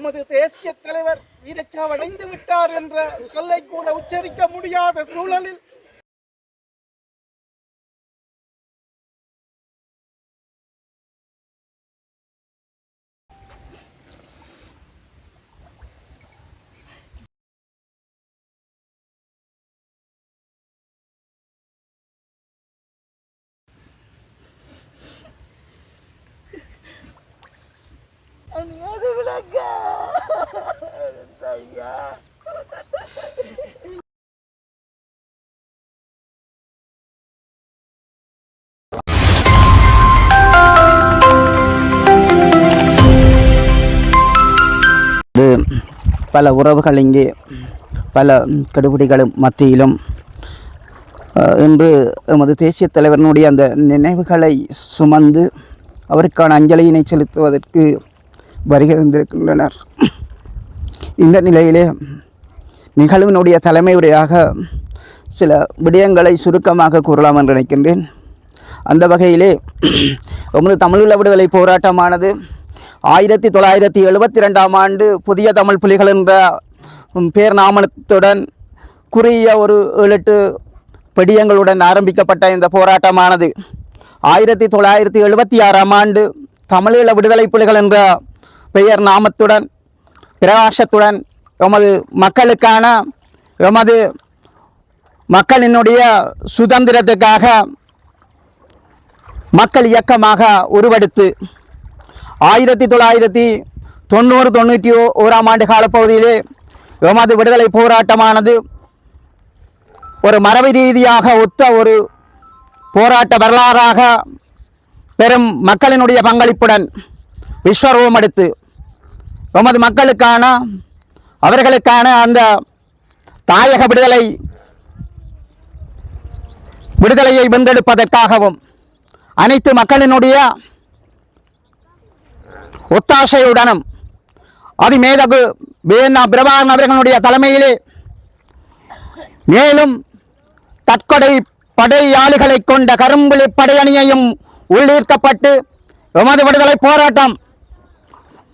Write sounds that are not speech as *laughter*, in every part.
எமது தேசிய தலைவர் வீரச்சாவடைந்து விட்டார் என்ற சொல்லை கூட உச்சரிக்க முடியாத சூழலில் பல உறவுகள் இங்கே பல கெடுபிடிகளும் மத்தியிலும் இன்று எமது தேசிய தலைவரினுடைய அந்த நினைவுகளை சுமந்து அவருக்கான அஞ்சலியினை செலுத்துவதற்கு வருகை இந்த நிலையிலே நிகழ்வினுடைய தலைமை உரையாக சில விடயங்களை சுருக்கமாக கூறலாம் என்று நினைக்கின்றேன். அந்த வகையிலே எமது தமிழீழ விடுதலை போராட்டமானது ஆயிரத்தி தொள்ளாயிரத்தி எழுபத்தி ரெண்டாம் ஆண்டு புதிய தமிழ் புலிகள் என்ற பேர் நாமத்துடன் குறுகிய ஒரு ஏழு படியங்களுடன் ஆரம்பிக்கப்பட்ட இந்த போராட்டமானது. ஆயிரத்தி தொள்ளாயிரத்தி எழுபத்தி ஆறாம் ஆண்டு தமிழீழ விடுதலை புலிகள் என்ற பெயர் நாமத்துடன் பிரகாசத்துடன் எமது மக்களுக்கான எமது மக்களினுடைய சுதந்திரத்துக்காக மக்கள் இயக்கமாக உருவெடுத்து ஆயிரத்தி தொள்ளாயிரத்தி தொண்ணூறு தொண்ணூற்றி ஓ- ஓராம் ஆண்டு காலப்பகுதியிலே எமது விடுதலை போராட்டமானது ஒரு மரபு ரீதியாக ஒத்த ஒரு போராட்ட வரலாறாக பெரும் மக்களினுடைய பங்களிப்புடன் விஸ்வரூபம் எடுத்து எமது மக்களுக்கான அவர்களுக்கான அந்த தாயக விடுதலை விடுதலையை வென்றெடுப்பதற்காகவும் அனைத்து மக்களினுடைய ஒத்தாசையுடனும் அதிமேதகு வேணா பிரபாகரன் அவர்களுடைய தலைமையிலே மேலும் தற்கொடை படையாளிகளை கொண்ட கரும்புலி படையணியையும் உள்ளீர்க்கப்பட்டு எமது விடுதலை போராட்டம்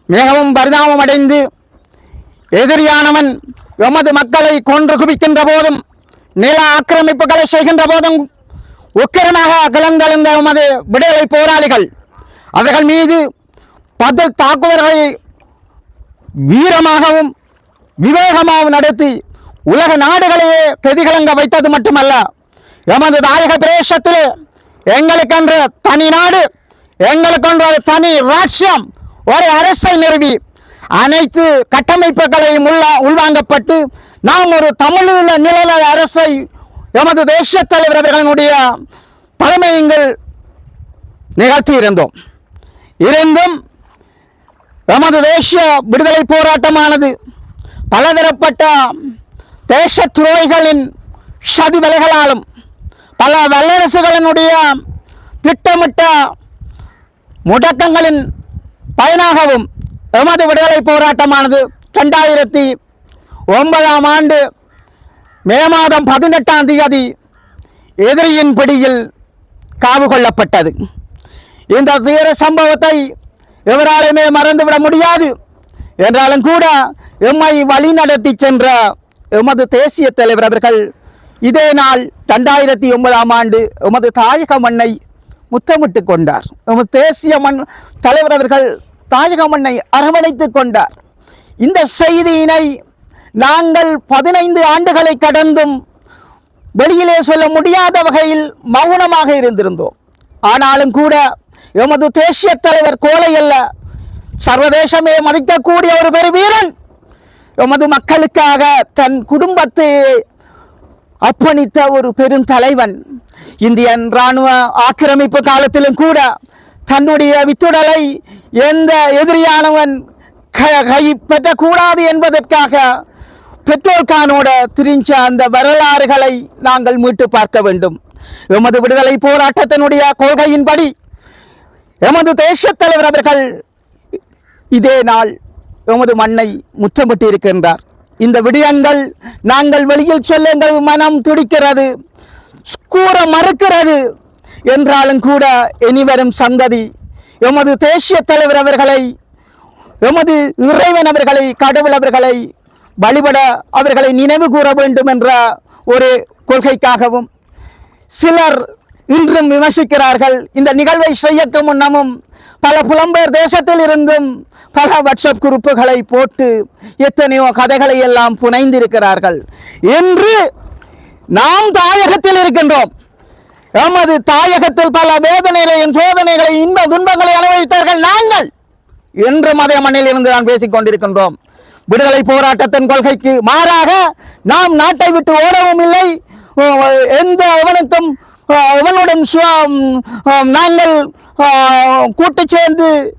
மிகவும் பரிதாபம் அடைந்து எதிரியானவன் எமது மக்களை கொன்று குவிக்கின்ற போதும் நில ஆக்கிரமிப்புகளை செய்கின்ற போதும் உக்கிரமாக கிளந்தெழுந்த எமது விடுதலை போராளிகள் அவர்கள் மீது பதில் தாக்குதல்களை வீரமாகவும் விவேகமாகவும் நடத்தி உலக நாடுகளையே கதிகலங்க வைத்தது மட்டுமல்ல எமது தாயக பிரதேசத்திலே எங்களுக்கென்று தனி நாடு எங்களுக்கென்று ஒரு தனி ராஷ்டிரம் ஒரு அரசை நிறுவி அனைத்து கட்டமைப்புகளையும் உள்ள உள்வாங்கப்பட்டு நாம் ஒரு தமிழீழ நிழல அரசை எமது தேசிய தலைவர் அவர்களுடைய தலைமையங்கள் நிகழ்த்தி இருந்தோம் நமது தேசிய விடுதலை போராட்டமானது பலதரப்பட்ட தேச துறைகளின் சதி வலைகளாலும் பல வல்லரசுகளினுடைய திட்டமிட்ட முடக்கங்களின் பயனாகவும் எமது விடுதலை போராட்டமானது ரெண்டாயிரத்தி ஒன்பதாம் ஆண்டு மே மாதம் பதினெட்டாம் தேதி எதிரியின் பிடியில் காவு கொள்ளப்பட்டது. இந்த தீர சம்பவத்தை எவராலுமே மறந்துவிட முடியாது. என்றாலும் கூட எம்மை வழி நடத்தி சென்ற எமது தேசிய தலைவர் அவர்கள் இதே நாள் ரெண்டாயிரத்தி ஒன்பதாம் ஆண்டு எமது தாயக மண்ணை முத்தமிட்டு கொண்டார். எமது தேசிய மண் தலைவர் அவர்கள் தாயக மண்ணை அரவணைத்து கொண்டார். இந்த செய்தியினை நாங்கள் பதினைந்து ஆண்டுகளை கடந்தும் வெளியிலே சொல்ல முடியாத வகையில் மௌனமாக இருந்திருந்தோம். ஆனாலும் கூட எமது தேசிய தலைவர் கோலை அல்ல. சர்வதேசமே மதிக்கக்கூடிய ஒரு பெருவீரன். எமது மக்களுக்காக தன் குடும்பத்தை அர்ப்பணித்த ஒரு பெரும் தலைவன். இந்தியன் இராணுவ ஆக்கிரமிப்பு காலத்திலும் கூட தன்னுடைய வித்துடலை எந்த எதிரியானவன் க- கைப்பற்றக்கூடாது என்பதற்காக பெட்ரோல் கானோட திரிஞ்ச அந்த வரலாறுகளை நாங்கள் மீட்டு பார்க்க வேண்டும். எமது விடுதலை போராட்டத்தினுடைய கொள்கையின்படி எமது தேசத் தலைவர் அவர்கள் இதே நாள் எமது மண்ணை முத்தமிட்டு இருக்கின்றார் இந்த விடயங்கள் நாங்கள் வெளியில் சொல்ல எங்கள் மனம் துடிக்கிறது கூற மறுக்கிறது என்றாலும் கூட இனிவரும் சந்ததி எமது தேசிய தலைவர் அவர்களை எமது இறைவன் அவர்களை கடவுள் அவர்களை வழிபட அவர்களை நினைவு கூற வேண்டும் என்ற ஒரு கொள்கைக்காகவும் சிலர் இன்றும் விமர்சிக்கிறார்கள். இந்த நிகழ்வை செய்யக்கு முன்னமும் பல புலம்பெயர் தேசத்தில் இருந்தும் பல வாட்ஸ்அப் குரூப்புகளை போட்டு எத்தனையோ கதைகளை எல்லாம் புனைந்திருக்கிறார்கள். என்று நாம் தாயகத்தில் இருக்கின்றோம். எமது தாயகத்தில் பல வேதனைகளையும் சோதனைகளை இன்ப துன்பங்களை அனுபவித்தார்கள் நாங்கள். என்று மத மண்ணில் இருந்து நான் பேசிக் கொண்டிருக்கின்றோம். விடுதலை போராட்டத்தின் கொள்கைக்கு மாறாக நாம் நாட்டை விட்டு ஓடவும் இல்லை. எந்த அவனுக்கும் அஹ் நாங்கள் கூட்டு சேர்ந்து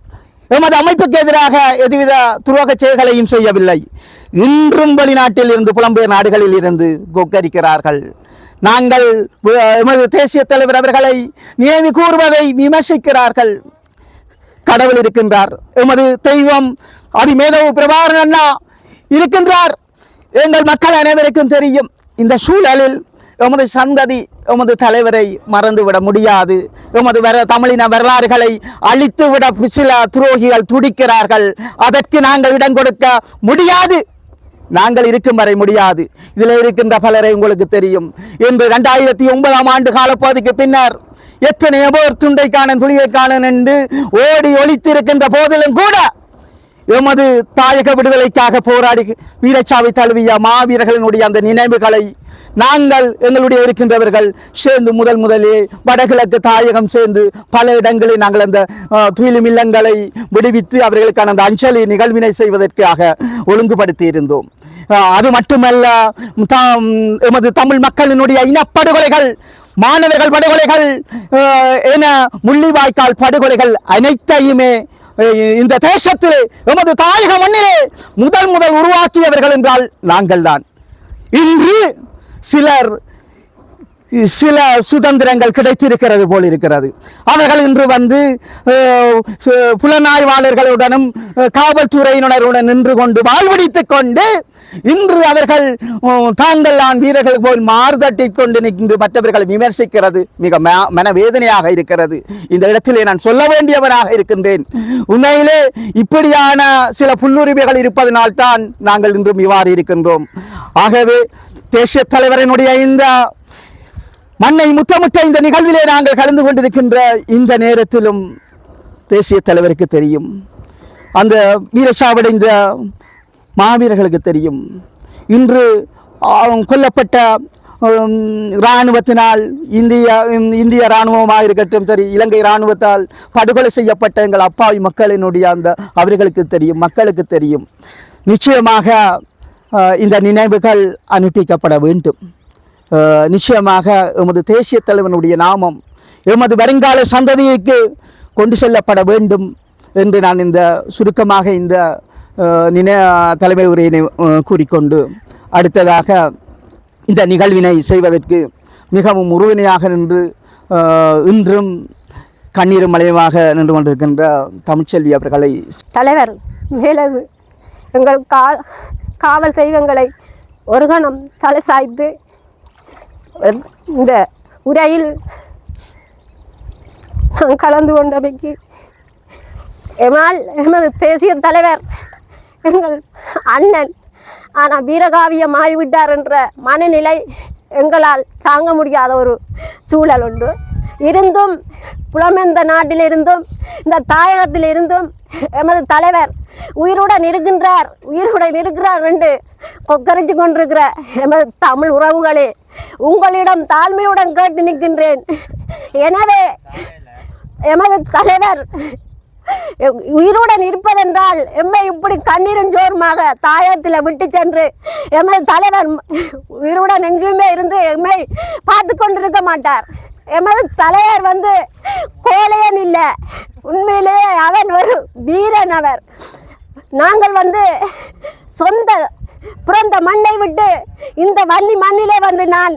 எமது அமைப்புக்கு எதிராக எதுவித துரோக செயல்களையும் செய்யவில்லை. இன்றும் வெளிநாட்டில் இருந்து புலம்பெயர் நாடுகளில் இருந்து கொக்கரிக்கிறார்கள். நாங்கள் எமது தேசிய தலைவர் அவர்களை நினைவு கூறுவதை விமர்சிக்கிறார்கள். கடவுள் இருக்கின்றார் எமது தெய்வம் அதிமேதவு பிரபாகரன் அண்ணா இருக்கின்றார். எங்கள் மக்கள் அனைவருக்கும் தெரியும் இந்த சூழலில் எமது சந்ததி எமது தலைவரை மறந்துவிட முடியாது. எமது வர தமிழின வரலாறுகளை அழித்துவிட சில துரோகிகள் துடிக்கிறார்கள். அதற்கு நாங்கள் இடம் கொடுக்க முடியாது. நாங்கள் இருக்கும் வரை முடியாது. இதில் இருக்கின்ற பலரை உங்களுக்கு தெரியும். இன்று ரெண்டாயிரத்தி ஒன்பதாம் ஆண்டு காலப்பகுதிக்கு பின்னர் எத்தனை பேர் துண்டை காணன் துளியை காணன் என்று ஓடி ஒழித்திருக்கின்ற போதிலும் கூட எமது தாயக விடுதலைக்காக போராடி வீரச்சாவை தழுவிய மாவீரர்களினுடைய அந்த நினைவுகளை நாங்கள் எங்களுடைய இருக்கின்றவர்கள் சேர்ந்து முதல் முதலே வடகிழக்கு தாயகம் சேர்ந்து பல இடங்களில் நாங்கள் அந்த துயிலும் இல்லங்களை விடுவித்து அவர்களுக்கான அந்த அஞ்சலி நிகழ்வினை செய்வதற்காக ஒழுங்குபடுத்தி இருந்தோம் அது மட்டுமல்ல தாம் எமது தமிழ் மக்களினுடைய இனப்படுகொலைகள் மாணவர்கள் படுகொலைகள் என முள்ளிவாய்க்கால் படுகொலைகள் அனைத்தையுமே இந்த தேசத்திலே எமது தாயக மண்ணிலே முதல் முதல் உருவாக்கியவர்கள் என்றால் நாங்கள்தான். இன்று சிலர் சில சுதந்திரங்கள் கிடைத்திருக்கிறது போல் இருக்கிறது. அவர்கள் இன்று வந்து புலனாய்வாளர்களுடனும் காவல்துறையினருடன் நின்று கொண்டு வாழ்வடித்துக் கொண்டு இன்று அவர்கள் தாங்கள் நான் வீரர்கள் போல் மாறுதட்டி கொண்டு நின்று மற்றவர்களை விமர்சிக்கிறது. மிக ம- மனவேதனையாக இருக்கிறது. இந்த இடத்திலே நான் சொல்ல வேண்டியவராக இருக்கின்றேன். உண்மையிலே இப்படியான சில புல்லுரிமைகள் இருப்பதனால்தான் நாங்கள் இன்றும் இவ்வாறு இருக்கின்றோம். ஆகவே தேசிய தலைவரினுடைய இந்த மண்ணை முத்தமிட்ட இந்த நிகழ்விலே நாங்கள் கலந்து கொண்டிருக்கின்ற இந்த நேரத்திலும் தேசிய தலைவருக்கு தெரியும். அந்த வீரசாவடைந்த மாவீரர்களுக்கு தெரியும். இன்று கொல்லப்பட்ட இராணுவத்தினால் இந்திய இந்திய இராணுவமாக இருக்கட்டும் சரி இலங்கை இராணுவத்தால் படுகொலை செய்யப்பட்ட எங்கள் அப்பாவி மக்களினுடைய அந்த அவர்களுக்கு தெரியும் மக்களுக்கு தெரியும். நிச்சயமாக இந்த நினைவுகள் அனுட்டிக்கப்பட வேண்டும். நிச்சயமாக எமது தேசிய தலைவனுடைய நாமம் எமது வருங்கால சந்ததிக்கு கொண்டு செல்லப்பட வேண்டும் என்று நான் இந்த சுருக்கமாக இந்த நினை தலைமை உரையினை கூறிக்கொண்டு அடுத்ததாக இந்த நிகழ்வினை செய்வதற்கு மிகவும் உறுதுணையாக நின்று இன்றும் கண்ணீரும் மலையமாக நின்று கொண்டிருக்கின்ற தமிழ்ச்செல்வி அவர்களை தலைவர் மேலது எங்கள் கா காவல் தெய்வங்களை ஒரு கணம் தலை சாய்த்து இந்த உரையில் நான் கலந்து கொண்டமைக்கு எமால் எமது தேசிய தலைவர் எங்கள் அண்ணன் ஆனால் வீரகாவியம் ஆகிவிட்டார் என்ற மனநிலை எங்களால் தாங்க முடியாத ஒரு சூழல் உண்டு. இருந்தும் புலமெந்த நாட்டிலிருந்தும் இந்த தாயகத்திலிருந்தும் எமது தலைவர் உயிருடன் இருக்கின்றார் உயிருடன் இருக்கிறார் என்று கொக்கரிச்சு கொண்டிருக்கிற எமது தமிழ் உறவுகளே உங்களிடம் தாழ்மையுடன் கேட்டு நிற்கின்றேன். எனவே எமது தலைவர் உயிருடன் இருப்பதென்றால் எம்மை இப்படி கண்ணீரும் ஜோருமாக தாயத்தில் விட்டு சென்று எமது தலைவர் உயிருடன் எங்கேயுமே இருந்து எம்மை பார்த்து கொண்டிருக்க மாட்டார். எமது தலைவர் வந்து கோலையன் இல்லை. உண்மையிலேயே அவன் ஒரு வீரன் அவர். நாங்கள் வந்து சொந்த பிறந்த மண்ணை விட்டு இந்த வன்னி மண்ணிலே வந்து நான்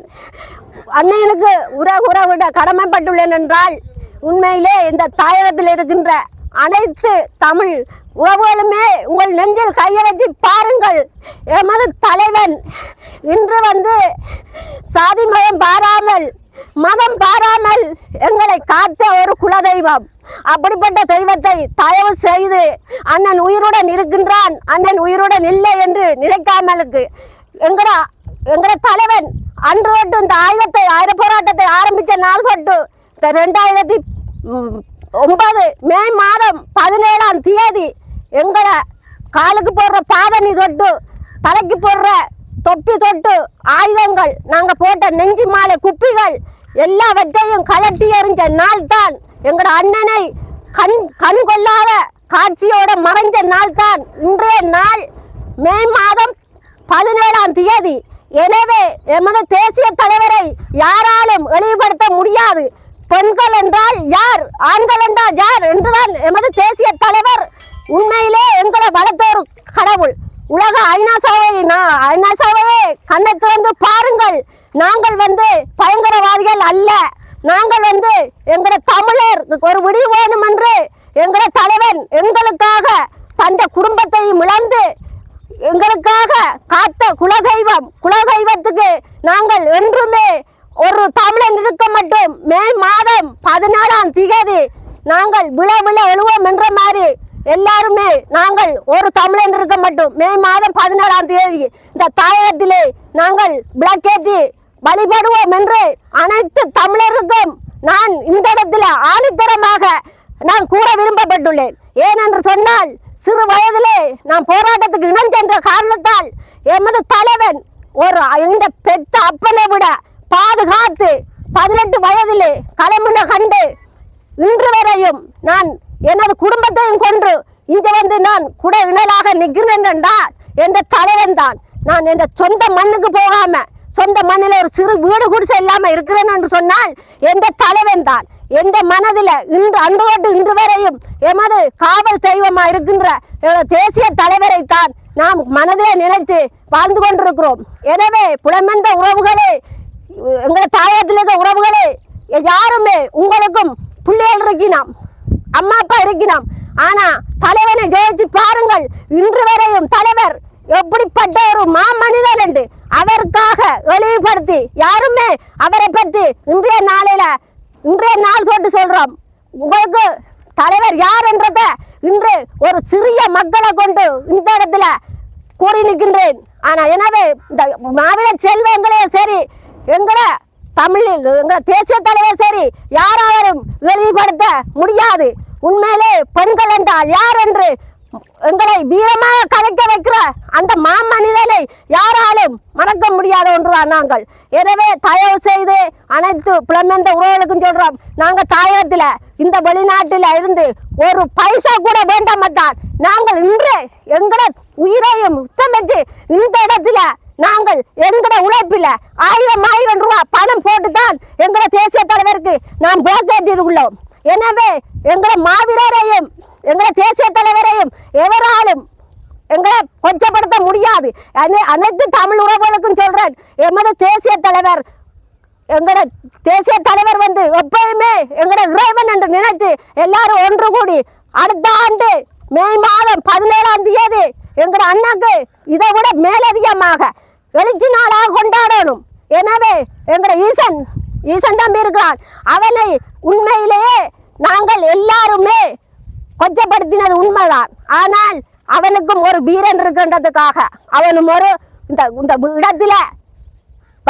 அன்னையனுக்கு உற உறவிட கடமைப்பட்டுள்ளேன் என்றால் உண்மையிலே இந்த தாயகத்தில் இருக்கின்ற அனைத்து தமிழ் உறவுகளுமே உங்கள் நெஞ்சில் கையை வச்சு பாருங்கள். எமது தலைவன் இன்று வந்து சாதி மயம் பாராமல் மதம் பாராமல் எங்களை காத்த ஒரு குலதெய்வம். அப்படிப்பட்ட தெய்வத்தை தயவு செய்து அண்ணன் உயிருடன் இருக்கின்றான் அண்ணன் உயிருடன் இல்லை என்று நினைக்காமலுக்கு. எங்கட எங்கட தலைவன் அன்று தொட்டு இந்த ஆயுதத்தை ஆயுத போராட்டத்தை ஆரம்பித்த நாள் தொட்டு இந்த ரெண்டாயிரத்தி ஒன்பது மே மாதம் பதினேழாம் தேதி எங்களை காலுக்கு போடுற பாதணி தொட்டு தலைக்கு போடுற தொப்பி தொட்டு ஆயுதங்கள் நாங்கள் போட்ட நெஞ்சு மாலை குப்பிகள் எல்லாவற்றையும் கலட்டி எறிஞ்ச நாள் தான் அண்ணனை கண் கண் கொள்ளாத காட்சியோட மறைஞ்ச நாள் தான் இன்றைய நாள் மே மாதம் பதினேழாம் தேதி. எனவே எமது தேசிய தலைவரை யாராலும் இழிவுபடுத்த முடியாது. பெண்கள் என்றால் யார்? ஆண்கள் என்றால் யார்? என்றுதான் எமது தேசிய தலைவர் உண்மையிலே எங்களை வளர்த்த ஒரு கடவுள். உலக ஐநா சபை ஐநா சபையே கண்ணை திறந்து பாருங்கள். நாங்கள் வந்து பயங்கரவாதிகள் அல்ல. நாங்கள் வந்து எங்களோட தமிழர். ஒரு விடிவு வேணும் என்று எங்கட தலைவன் எங்களுக்காக தந்த குடும்பத்தையும் இழந்து எங்களுக்காக காத்த குலதெய்வம் குலதெய்வத்துக்கு நாங்கள் என்றுமே ஒரு தமிழன் இருக்க மட்டும். மே மாதம் பதினாலாம் திகதி நாங்கள் விழ விழ எழுவோம் என்ற மாதிரி எல்லாருமே நாங்கள் ஒரு தமிழன் இருக்க மட்டும். மே மாதம் பதினேழாம் தேதி இந்த தாயகத்திலே நாங்கள் விளக்கேற்றி வழிபடுவோம் என்று அனைத்து தமிழருக்கும் நான் இந்த இடத்துல ஆணித்தரமாக நான் கூற விரும்பப்பட்டுள்ளேன். ஏனென்று சொன்னால் சிறு வயதிலே நான் போராட்டத்துக்கு இணைஞ்சென்ற காரணத்தால் எமது தலைவன் ஒரு இந்த பெத்த அப்பனை விட பாதுகாத்து பதினெட்டு வயதிலே களமுன கண்டு இன்று வரையும் நான் எனது குடும்பத்தையும் கொன்று இங்கே வந்து நான் குட இணலாக நிற்கிறேன் என்றால் என்ற தலைவன் தான். நான் என்ற சொந்த மண்ணுக்கு போகாம சொந்த மண்ணில் ஒரு சிறு வீடு குடிசை இல்லாமல் இருக்கிறேன் என்று சொன்னால் எந்த தலைவன் தான். எந்த மனதில் இன்று அன்று தொட்டு இன்று வரையும் எமது காவல் தெய்வமாக இருக்கின்ற எமது தேசிய தலைவரை தான் நாம் மனதில் நினைத்து வாழ்ந்து கொண்டிருக்கிறோம். எனவே புலமெந்த உறவுகளே எங்களை தாயத்தில் இருக்க உறவுகளே யாருமே உங்களுக்கும் பிள்ளைகள் இருக்கினாம். அம்மா அப்பா இருக்கிறோம். ஆனா தலைவனை ஜெயிச்சு பாருங்கள். இன்று வரையும் தலைவர் எப்படிப்பட்ட ஒரு மாமனிதன் என்று அவருக்காக வெளிப்படுத்தி யாருமே அவரை பற்றி இன்றைய நாளில இன்றைய நாள் சொல்லிட்டு சொல்றோம். உங்களுக்கு தலைவர் யார் என்றத இன்று ஒரு சிறிய மக்களை கொண்டு இந்த இடத்துல கூறி நிற்கின்றேன். ஆனா எனவே இந்த மாவீர செல்வங்களே சரி எங்களை தமிழில் எங்கள் தேசிய தலைவர் சரி யாராலும் வெளிப்படுத்த முடியாது. உண்மையிலே பெண்கள் என்றால் யார் என்று எங்களை வீரமாக கலைக்க வைக்கிற அந்த மாமனிதனை யாராலும் மறக்க முடியாத ஒன்றுதான் நாங்கள். எனவே தயவு செய்து அனைத்து புலமெந்த உறவுகளுக்கும் சொல்றோம் நாங்கள் தாயகத்தில் இந்த வெளிநாட்டில் இருந்து ஒரு பைசா கூட வேண்டாமத்தான் நாங்கள் இன்று எங்களை உயிரையும் உத்தமிச்சு இந்த இடத்துல நாங்கள் எங்கட உழைப்பில் ஆயிரம் ஆயிரம் ரூபாய் பணம் போட்டுதான் எங்கட தேசிய தலைவருக்கு நாம் உள்ளோம் எனவே எங்கட மாவீரரையும் எங்கட தேசிய தலைவரையும் எவராலும் எங்களை கொச்சப்படுத்த முடியாது. அனைத்து தமிழ் உறவுகளுக்கும் சொல்றேன் எமது தேசிய தலைவர் எங்களோட தேசிய தலைவர் வந்து எப்பயுமே எங்களோட இறைவன் என்று நினைத்து எல்லாரும் ஒன்று கூடி அடுத்த ஆண்டு மே மாதம் பதினேழாம் தேதி எங்களோட அண்ணாக்கு இதை விட மேலதிகமாக எழுச்சி நாளாக கொண்டாடணும். எனவே எங்களோட ஈசன் ஈசன் தம்பி இருக்கிறான். அவனை உண்மையிலேயே நாங்கள் எல்லாருமே கொச்சப்படுத்தினது உண்மைதான். ஆனால் அவனுக்கும் ஒரு வீரன் இருக்கின்றதுக்காக அவனும் ஒரு இந்த இந்த இடத்துல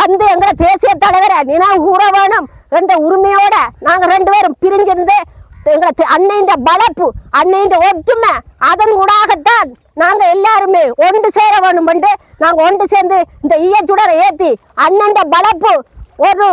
வந்து எங்களை தேசிய தலைவரை நினைவு கூற வேணும் என்ற உரிமையோட நாங்கள் ரெண்டு பேரும் பிரிஞ்சிருந்து எங்களை அன்னையின் பலப்பு அன்னையின் ஒற்றுமை அதன் ஊடாகத்தான் நாங்க எல்லாருமே ஒன்று சேர வேணும் என்று நாங்க ஒன்று சேர்ந்து இந்த ஈயச்சுடரை ஏத்தி அண்ணன் பலப்பு ஒரு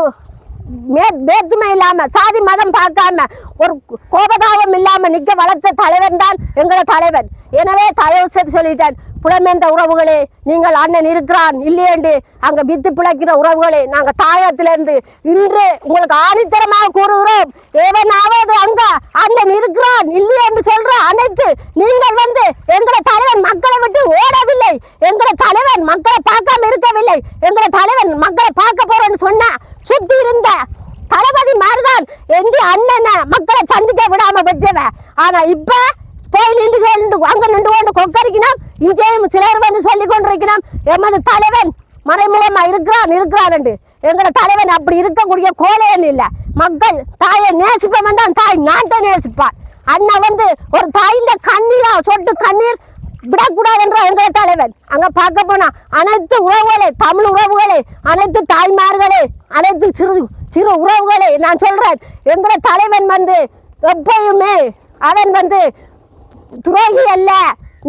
மே- வேற்றுமை இல்லாம சாதி மதம் பார்க்காம ஒரு கோபதாபம் இல்லாம நிக்க வளர்த்த தலைவன் தான் எங்களோட தலைவன். எனவே தயவு செய்து சொல்லிட்டேன். புலமேந்த உறவுகளே நீங்கள் அண்ணன் இருக்கிறான் இல்லையேண்டு அங்க வித்து பிழைக்கிற உறவுகளே நாங்க தாயத்திலிருந்து இன்று உங்களுக்கு ஆணித்தரமாக கூறுகிறோம். ஏவனாவது அங்க அண்ணன் இருக்கிறான் இல்லையே என்று சொல்ற அனைத்து நீங்கள் வந்து எங்களோட தலைவன் மக்களை விட்டு ஓடவில்லை. எங்களை தலைவன் மக்களை பார்க்காம இருக்கவில்லை. எங்களை தலைவன் மக்களை பார்க்க போறேன்னு சொன்னா சுத்தி இருந்த தளபதி மாதிரிதான் எங்க அண்ணனை மக்களை சந்திக்க விடாம வச்சவன் ஆனா இப்ப போய் நின்று சொல்லிட்டு அங்க நின்று கொண்டு கொக்கரிக்கணும் இங்கேயும் சிலர் வந்து சொல்லி கொண்டிருக்கணும் எமது தலைவன் மறைமுகமா இருக்கிறான் இருக்கிறான் என்று. எங்கட தலைவன் அப்படி இருக்கக்கூடிய கோலையன் இல்ல. மக்கள் தாயை நேசிப்பவன் தான் தாய் நாட்டை நேசிப்பான். அண்ணன் வந்து ஒரு தாயின் கண்ணீரா சொட்டு கண்ணீர் விடக்கூடாது என்ற எங்களை தலைவன். அங்க பார்க்க போனா அனைத்து உறவுகளே தமிழ் உறவுகளே அனைத்து தாய்மார்களே அனைத்து சிறு சிறு உறவுகளே. நான் சொல்றேன் எங்களோட தலைவன் வந்து எப்பயுமே அவன் வந்து துரோகி அல்ல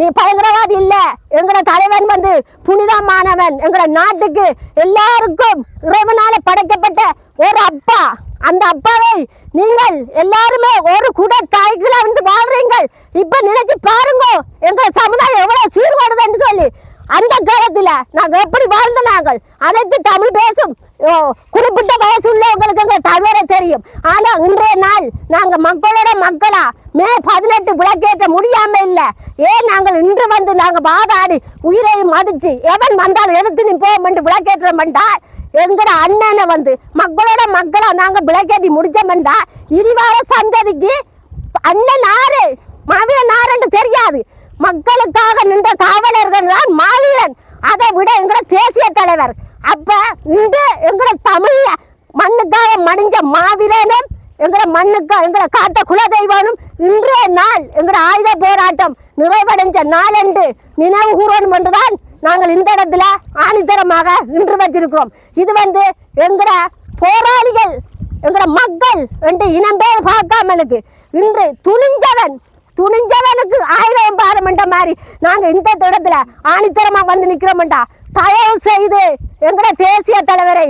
நீ பயங்கரவாதி இல்ல. எங்கட தலைவன் வந்து புனிதமானவன் எங்கட நாட்டுக்கு எல்லாருக்கும் இறைவனால படைக்கப்பட்ட ஒரு அப்பா. அந்த அப்பாவை நீங்கள் எல்லாருமே ஒரு குட தாய்க்குள்ள வந்து வாழ்றீங்கள். இப்ப நினைச்சு பாருங்க எங்க சமுதாயம் எவ்வளவு சீர்கேடுதுன்னு சொல்லி. அந்த காலத்தில் நாங்கள் எப்படி வாழ்ந்த நாங்கள்? அனைத்து தமிழ் பேசும் ஓ, குறிப்பிட்ட வயசு உள்ளவங்களுக்கு எங்கள் தமிழரை தெரியும். ஆனால் இன்றைய நாள் நாங்கள் மக்களோட மக்களா மே பதினெட்டு விளக்கேற்ற முடியாம இல்லை. ஏன் நாங்கள் இன்று வந்து நாங்கள் வாதாடி உயிரையும் மதிச்சு எவன் வந்தாலும் எதிர்த்து நிற்போம் என்று விளக்கேற்றோம்டா எங்கட அண்ணனை வந்து மக்களோட மக்களா நாங்கள் விளக்கேற்றி முடிச்சோம்டா இனிவார சந்ததிக்கு அண்ணன் ஆறு மவிர ஆறுன்னு தெரியாது. மக்களுக்காக நின்ற காவலர்கள் தான் மாவீரன். அதை விட எங்கட தேசிய தலைவர். அப்ப இந்த எங்கட தமிழ் மண்ணுக்காக மடிஞ்ச மாவீரனும் எங்கட மண்ணுக்கு எங்கட காட்ட குலதெய்வனும் இன்றைய நாள் எங்கட ஆயுத போராட்டம் நிறைவடைஞ்ச நாள் என்று நினைவு கூறணும் என்றுதான் நாங்கள் இந்த இடத்துல ஆணித்தரமாக இன்று வச்சிருக்கிறோம். இது வந்து எங்கட போராளிகள் எங்கட மக்கள் என்று இனம்பேர் பார்க்காமலுக்கு. இன்று துணிஞ்சவன் துணிஞ்சவனுக்கு ஆயிரம் பாரமன்ற மாதிரி நாங்க இந்த இடத்துல ஆணித்தரமா வந்து நிக்கிறோம்டா. தயவு செய்து எங்கட தேசிய தலைவரை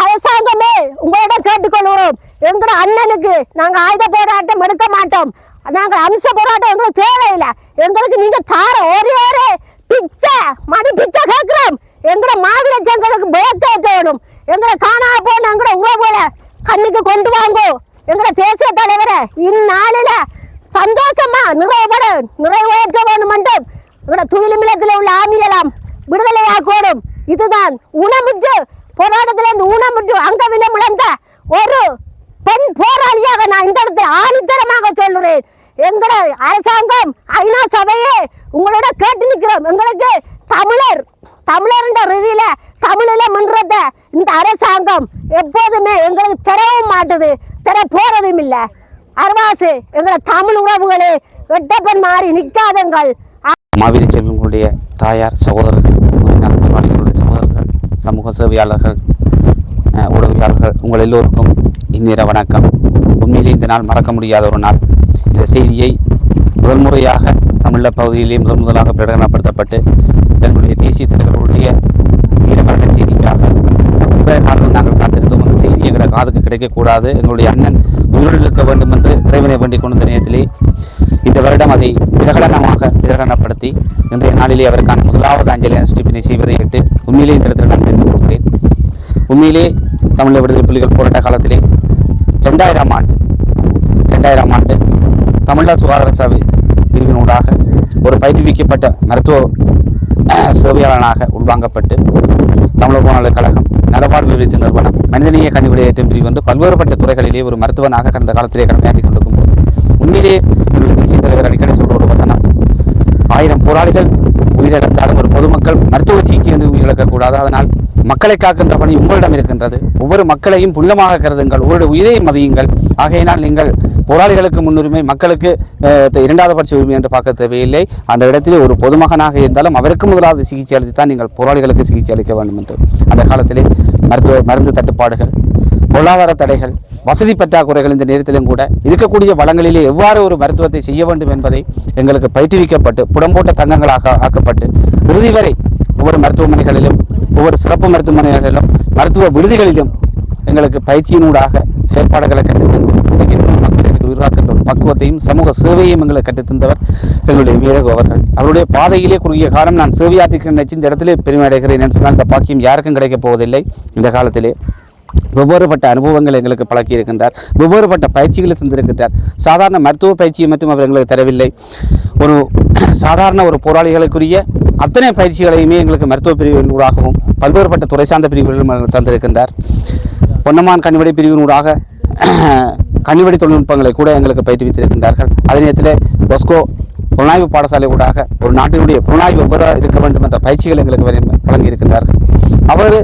அரசாங்கமே உங்களிடம் கேட்டுக்கொள்கிறோம். எங்கட அண்ணனுக்கு நாங்க ஆயுத போராட்டம் எடுக்க மாட்டோம். நாங்கள் அம்ச போராட்டம் எங்களுக்கு தேவையில்லை. எங்களுக்கு நீங்க தார ஒரே ஒரே பிச்சை மணி பிச்சை கேட்கிறோம். எங்கட மாவீர சங்கங்களுக்கு விளக்கேற்றணும் எங்களை காணா போன எங்கட உறவுகளை கண்ணுக்கு கொண்டு வாங்கோ. எங்கட தேசிய தலைவரை இந்நாளில சந்தோஷமா நிறைவேற நிறைவேற்ற வேண்டும் என்றும் எங்கட துயிலுமிலத்தில் உள்ள ஆமியலாம் விடுதலையாக்கோடும் இதுதான் ஊனமுற்று போராட்டத்திலிருந்து ஊனமுற்று அங்கவிலம் இழந்த ஒரு பெண் போராளியாக நான் இந்த இடத்தில் ஆணித்தரமாக சொல்லுறேன் எங்கட அரசாங்கம் ஐநா சபையே உங்களோட கேட்டு நிற்கிறோம் எங்களுக்கு தமிழர் தமிழர் என்ற ரீதியில தமிழில மன்றத்தை இந்த அரசாங்கம் எப்போதுமே எங்களுக்கு தரவும் மாட்டுது தர போறதும் இல்லை அரசு எங்களை தமிழ் உறவுகளே வெட்டப்பன் மாறி நிற்காதங்கள் மாவீர செல்வங்களுடைய தாயார் சகோதரர்கள் சகோதரர்கள் சமூக சேவையாளர்கள் உடவியாளர்கள் உங்கள் எல்லோருக்கும் இந்நேர வணக்கம். உண்மையிலே இந்த நாள் மறக்க முடியாத ஒரு நாள். இந்த செய்தியை முதல் முறையாக தமிழ பகுதியிலே முதன் முதலாக பிரகடனப்படுத்தப்பட்டு எங்களுடைய தேசிய தலைவர்களுடைய வீரமரண செய்திக்காக நாங்கள் காத்திருந்தோம். அந்த செய்தி எங்களை காதுக்கு கிடைக்கக்கூடாது. எங்களுடைய அண்ணன் உயிரிழக்க வேண்டும் என்று இறைவனை வேண்டிக் கொண்ட நேரத்திலே இந்த வருடம் அதை பிரகடனமாக பிரகடனப்படுத்தி இன்றைய நாளிலே அவருக்கான முதலாவது அஞ்சலி அனுஷ்டிப்பினை செய்வதையிட்டு உண்மையிலே இந்த இடத்தில் நான் தெரிந்து கொள்கிறேன் உண்மையிலே தமிழக விடுதலை புலிகள் போராட்ட காலத்திலே ரெண்டாயிரம் ஆண்டு ரெண்டாயிரம் ஆண்டு தமிழக சுகாதார சபை பிரிவினூடாக ஒரு பயிற்றுவிக்கப்பட்ட மருத்துவ சேவையாளனாக உள்வாங்கப்பட்டு தமிழக போனாளர் கழகம் நலவாழ்வு விருது நிறுவனம் மனிதநேய கணிவிடையேற்றும் பிரிவு வந்து பல்வேறுபட்ட துறைகளிலே ஒரு மருத்துவனாக கடந்த காலத்திலே கடமையாற்றி கொண்டிருக்கும் போது உண்மையிலே தேசிய தலைவர் அடிக்கடி சொல்ற ஒரு வசனம். ஆயிரம் போராளிகள் உயிரிழந்தாலும் ஒரு பொதுமக்கள் மருத்துவ சிகிச்சை என்று உயிரிழக்கக்கூடாது. அதனால் மக்களை காக்கின்ற பணி உங்களிடம் இருக்கின்றது. ஒவ்வொரு மக்களையும் புள்ளமாக கருதுங்கள் ஒவ்வொரு உயிரை மதியுங்கள். ஆகையினால் நீங்கள் போராளிகளுக்கு முன்னுரிமை மக்களுக்கு இரண்டாவது பட்ச உரிமை என்று பார்க்க தேவையில்லை. அந்த இடத்திலே ஒரு பொதுமகனாக இருந்தாலும் அவருக்கு முதலாவது சிகிச்சை அளித்துத்தான் நீங்கள் போராளிகளுக்கு சிகிச்சை அளிக்க வேண்டும் என்று. அந்த காலத்திலே மருத்துவ மருந்து தட்டுப்பாடுகள் பொருளாதார தடைகள் வசதி பற்றாக்குறைகள் இந்த நேரத்திலும் கூட இருக்கக்கூடிய வளங்களிலே எவ்வாறு ஒரு மருத்துவத்தை செய்ய வேண்டும் என்பதை எங்களுக்கு பயிற்றுவிக்கப்பட்டு புடம்போட்ட தங்கங்களாக ஆக்கப்பட்டு இறுதி வரை ஒவ்வொரு மருத்துவமனைகளிலும் ஒவ்வொரு சிறப்பு மருத்துவமனைகளிலும் மருத்துவ விடுதிகளிலும் எங்களுக்கு பயிற்சியினூடாக செயற்பாடுகளை கற்றுத்தந்து இன்றைக்கு மக்களுக்கு உருவாக்குகின்ற ஒரு பக்குவத்தையும் சமூக சேவையும் எங்களுக்கு கற்றுத்தந்தவர் எங்களுடைய மீதகு அவர்கள். அவருடைய பாதையிலே குறுகிய காலம் நான் சேவையாற்றிருக்கிற நினைச்சு இந்த இடத்திலே பெருமை அடைகிறேன் என்று சொன்னால் இந்த பாக்கியம் யாருக்கும் கிடைக்கப் போவதில்லை. இந்த காலத்திலே வெவ்வேறுபட்ட அனுபவங்களை எங்களுக்கு பழக்கி இருக்கின்றார் வெவ்வேறுபட்ட பயிற்சிகளை தந்திருக்கின்றார். சாதாரண மருத்துவ பயிற்சியை மட்டும் அவர் எங்களுக்கு தரவில்லை. ஒரு சாதாரண ஒரு போராளிகளுக்குரிய அத்தனை பயிற்சிகளையுமே எங்களுக்கு மருத்துவ பிரிவினூடாகவும் பல்வேறுபட்ட துறை சார்ந்த பிரிவுகளிலும் எங்களுக்கு தந்திருக்கின்றார். பொன்னமான் பிரிவின் பிரிவினூடாக கனிவடி தொழில்நுட்பங்களை கூட எங்களுக்கு பயிற்றுவித்திருக்கின்றார்கள். அதே நேரத்தில் பொஸ்கோ புலனாய்வு பாடசாலை ஊடாக ஒரு நாட்டினுடைய புலனாய்வு எவ்வாறு இருக்க வேண்டும் என்ற பயிற்சிகள் எங்களுக்கு வழங்கியிருக்கின்றார்கள். அவர்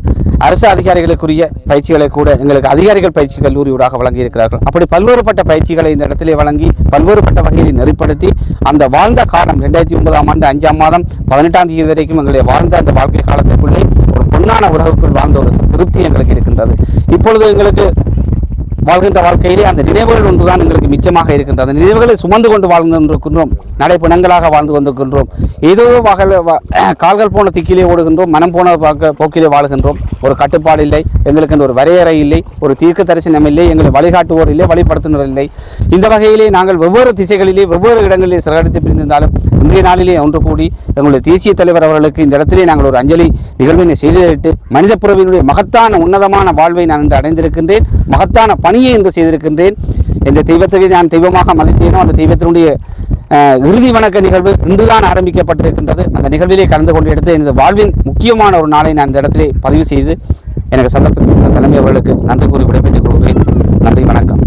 அரசு அதிகாரிகளுக்குரிய பயிற்சிகளை கூட எங்களுக்கு அதிகாரிகள் பயிற்சி கல்லூரியூடாக வழங்கி இருக்கிறார்கள் அப்படி பல்வேறுபட்ட பயிற்சிகளை இந்த இடத்திலே வழங்கி பல்வேறுபட்ட வகையில் நெறிப்படுத்தி அந்த வாழ்ந்த காலம் ரெண்டாயிரத்தி ஒன்பதாம் ஆண்டு அஞ்சாம் மாதம் பதினெட்டாம் தேதி வரைக்கும் எங்களுடைய வாழ்ந்த அந்த வாழ்க்கை காலத்துக்குள்ளே ஒரு பொன்னான உலகுக்குள் வாழ்ந்த ஒரு திருப்தி எங்களுக்கு இருக்கின்றது. இப்பொழுது எங்களுக்கு வாழ்கின்ற வாழ்க்கையிலே அந்த நினைவுகள் ஒன்றுதான் எங்களுக்கு மிச்சமாக இருக்கின்றது. அந்த நினைவுகளை சுமந்து கொண்டு வாழ்ந்து கொண்டிருக்கின்றோம் நடைப்பிணங்களாக வாழ்ந்து கொண்டிருக்கின்றோம். ஏதோ வகை *clears throat* கால்கள் போன திக்கிலே ஓடுகின்றோம். மனம் போன போக்கிலே வாழ்கின்றோம். ஒரு கட்டுப்பாடு இல்லை. எங்களுக்கு ஒரு வரையறை இல்லை. ஒரு தீர்க்க தரிசனம் இல்லை. எங்களை வழிகாட்டுவோர் இல்லை. வழிபடுத்துனர் இல்லை. இந்த வகையிலே நாங்கள் வெவ்வேறு திசைகளிலே வெவ்வேறு இடங்களிலே சிறகடித்து பிரிந்திருந்தாலும் இன்றைய நாளிலே ஒன்று கூடி எங்களுடைய தேசிய தலைவர் அவர்களுக்கு இந்த இடத்திலே நாங்கள் ஒரு அஞ்சலி நிகழ்வினை செய்துவிட்டு மனித புறவினுடைய மகத்தான உன்னதமான வாழ்வை நான் இன்று அடைந்திருக்கின்றேன். மகத்தான பணியை இன்று செய்திருக்கின்றேன். எந்த தெய்வத்தை நான் தெய்வமாக மதித்தேனோ அந்த தெய்வத்தினுடைய இறுதி வணக்க நிகழ்வு இன்றுதான் ஆரம்பிக்கப்பட்டிருக்கின்றது. அந்த நிகழ்விலே கலந்து கொண்டு எடுத்து எனது வாழ்வின் முக்கியமான ஒரு நாளை நான் இந்த இடத்திலே பதிவு செய்து எனக்கு சந்தர்ப்பத்தில் தலைமை அவர்களுக்கு நன்றி கூறி விடைபெற்றுக் கொள்கிறேன். நன்றி வணக்கம்.